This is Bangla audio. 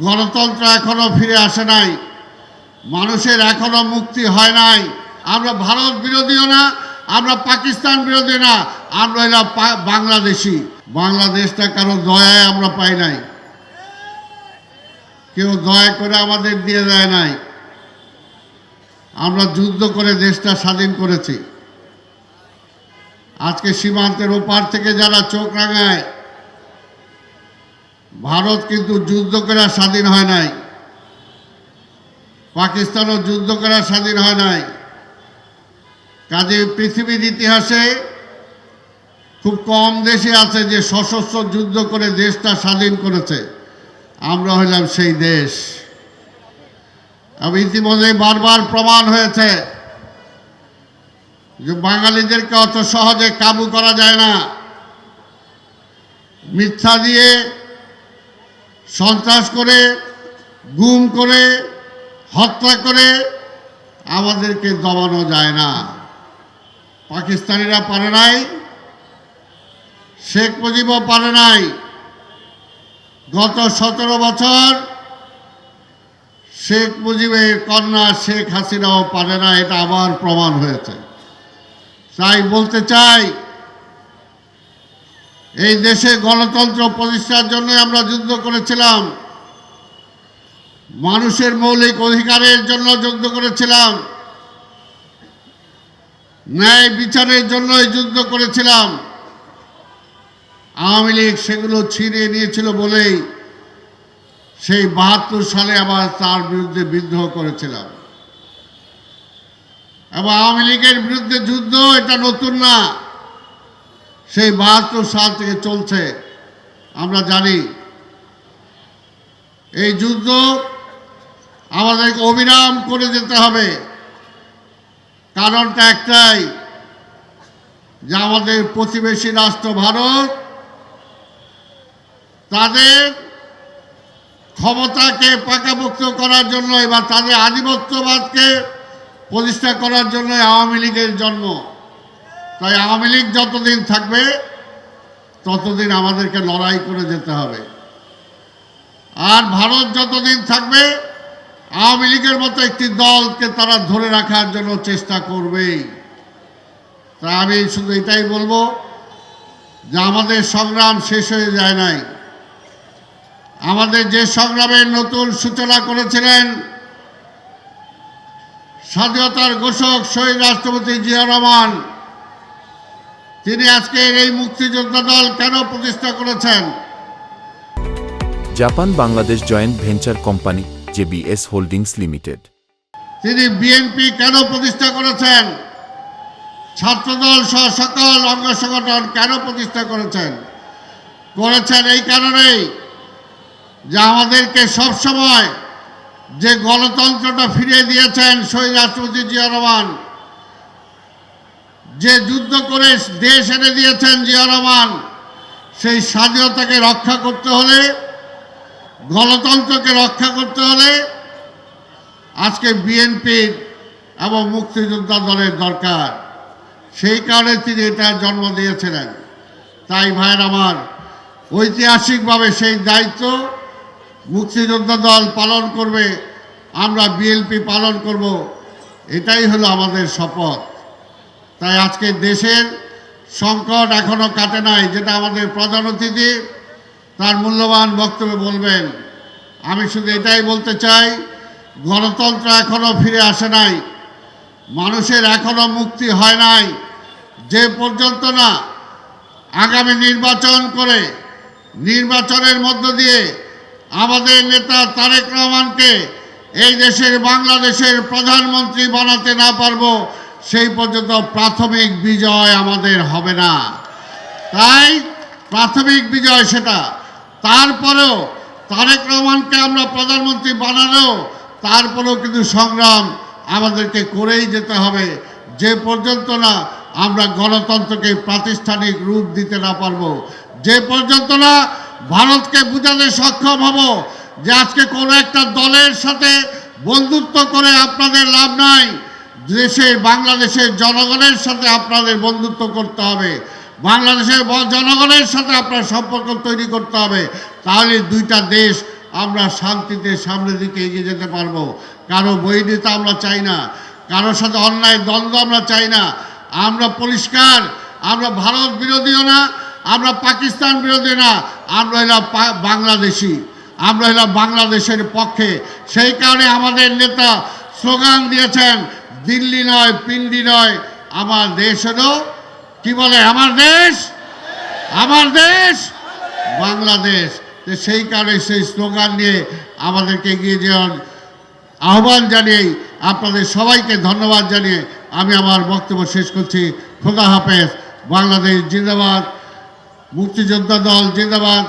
গণতন্ত্র এখনও ফিরে আসে নাই। মানুষের এখনও মুক্তি হয় নাই। আমরা ভারত বিরোধীও না, আমরা পাকিস্তান বিরোধী না, আমরা এরা বাংলাদেশি। বাংলাদেশটা কারও দয়ায় আমরা পাই নাই। কেউ দয়া করে আমাদের দিয়ে দেয় নাই। আমরা যুদ্ধ করে দেশটা স্বাধীন করেছি। আজকে সীমান্তের ওপার থেকে যারা চোখ রাঙায় ভারত কিন্তু যুদ্ধ করে স্বাধীন হয় নাই। পাকিস্তানও যুদ্ধ করে স্বাধীন হয় নাই। কাজে পৃথিবীর ইতিহাসে খুব কম দেশে আছে যে সশস্ত্র যুদ্ধ করে দেশটা স্বাধীন করেছে। আমরা হইলাম সেই দেশ। এবং ইতিমধ্যে বারবার প্রমাণ হয়েছে যে বাঙালিদেরকে অত সহজে কাবু করা যায় না। মিথ্যা দিয়ে সন্ত্রাস করে, গুম করে, হত্যা করে আমাদেরকে দমানো যায় না। পাকিস্তানিরা পারে নাই, শেখ মুজিবও পারে নাই। গত সতেরো বছর শেখ মুজিবের কন্যা শেখ হাসিনাও পারে না, এটা আবার প্রমাণ হয়েছে। তাই বলতে চাই এই দেশে গণতন্ত্র প্রতিষ্ঠার জন্য আমরা যুদ্ধ করেছিলাম। মানুষের মৌলিক অধিকারের জন্য যুদ্ধ করেছিলাম। ন্যায় বিচারের জন্যই যুদ্ধ করেছিলাম। আওয়ামী লীগ সেগুলো ছিনিয়ে নিয়েছিল বলেই সেই বাহাত্তর সালে আবার তার বিরুদ্ধে বিদ্রোহ করেছিলাম। এবং আওয়ামী লীগের বিরুদ্ধে যুদ্ধ এটা নতুন না। সেই বাহাত্তর সাল থেকে চলছে। আমরা জানি, এই যুদ্ধ আমাদেরকে অবিরাম করে যেতে হবে। কারণটা একটাই, যে আমাদের প্রতিবেশী রাষ্ট্র ভারত তাদের ক্ষমতাকে পাকাপোক্ত করার জন্য এবার তাদের আধিপত্যবাদকে প্রতিষ্ঠা করার জন্য আওয়ামী লীগের জন্ম। তাই আওয়ামী লীগ যতদিন থাকবে, ততদিন আমাদেরকে লড়াই করে যেতে হবে। আর ভারত যতদিন থাকবে, আওয়ামী লীগের মতো একটি দলকে তারা ধরে রাখার জন্য চেষ্টা করবেই। তা আমি শুধু এটাই বলব যে আমাদের সংগ্রাম শেষ হয়ে যায় নাই। আমাদের যে সংগ্রামের নতুন সূচনা করেছিলেন স্বাধীনতার ঘোষক শহীদ রাষ্ট্রপতি জিয়া রহমান তিনি আজকের এই মুক্তিযোদ্ধা দল কেন প্রতিষ্ঠা করেছেন? Japan Bangladesh joint venture company JBS holdings limited. তিনি বিএনপি কেন প্রতিষ্ঠা করেছেন? ছাত্রদল সহ সকল অঙ্গ সংগঠন কেন প্রতিষ্ঠা করেছেন? করেছেন এই কারণেই যে আমাদেরকে সবসময় যে গণতন্ত্রটা ফিরিয়ে দিয়েছেন শহীদ রাষ্ট্রপতি জিয়া রহমান যে যুদ্ধ করে দেশ এনে দিয়েছেন জিয়া রহমান, সেই স্বাধীনতাকে রক্ষা করতে হলে, গণতন্ত্রকে রক্ষা করতে হলে আজকে বিএনপির এবং মুক্তিযোদ্ধা দলের দরকার। সেই কারণে তিনি এটা জন্ম দিয়েছিলেন। তাই ভাইয়ের আমার, ঐতিহাসিকভাবে সেই দায়িত্ব মুক্তিযোদ্ধা দল পালন করবে, আমরা বিএনপি পালন করব, এটাই হলো আমাদের শপথ। তাই আজকে দেশের সংকট এখনও কাটে নাই, যেটা আমাদের প্রধান অতিথি তার মূল্যবান বক্তব্য বলবেন। আমি শুধু এটাই বলতে চাই, গণতন্ত্র এখনও ফিরে আসে নাই, মানুষের এখনও মুক্তি হয় নাই, যে পর্যন্ত না আগামী নির্বাচন করে নির্বাচনের মধ্য দিয়ে আমাদের নেতা তারেক রহমানকে এই দেশের বাংলাদেশের প্রধানমন্ত্রী বানাতে না পারব সেই পর্যন্ত প্রাথমিক বিজয় আমাদের হবে না। তাই প্রাথমিক বিজয় সেটা। তারপরেও তারেক রহমানকে আমরা প্রধানমন্ত্রী বানালেও তারপরেও কিন্তু সংগ্রাম আমাদেরকে করেই যেতে হবে। যে পর্যন্ত না আমরা গণতন্ত্রকে প্রাতিষ্ঠানিক রূপ দিতে না পারব, যে পর্যন্ত না ভারতকে বুঝাতে সক্ষম হব যে আজকে কোনো একটা দলের সাথে বন্ধুত্ব করে আপনাদের লাভ নাই দেশের বাংলাদেশের জনগণের সাথে আপনাদের বন্ধুত্ব করতে হবে। বাংলাদেশের জনগণের সাথে আপনার সম্পর্ক তৈরি করতে হবে। তাহলে দুইটা দেশ আমরা শান্তিতে সামনের দিকে এগিয়ে যেতে পারব। কারও বৈরিতা আমরা চাই না, কারোর সাথে অন্যায় দ্বন্দ্ব আমরা চাই না। আমরা পরিষ্কার, আমরা ভারত বিরোধীও না, আমরা পাকিস্তান বিরোধী না, আমরা হলাম পা- বাংলাদেশি। আমরা হলাম বাংলাদেশের পক্ষে। সেই কারণে আমাদের নেতা স্লোগান দিয়েছেন দিল্লি নয়, পিন্ডি নয়, আমার দেশ হলো, কি বলে, আমার দেশ? আমার দেশ? বাংলাদেশ। তো সেই কারণে সেই স্লোগান নিয়ে আমাদেরকে এগিয়ে যাওয়ার আহ্বান জানিয়ে আপনাদের সবাইকে ধন্যবাদ জানিয়ে আমি আমার বক্তব্য শেষ করছি। খোদা হাফেজ। বাংলাদেশ জিন্দাবাদ। মুক্তিযোদ্ধা দল জিন্দাবাদ।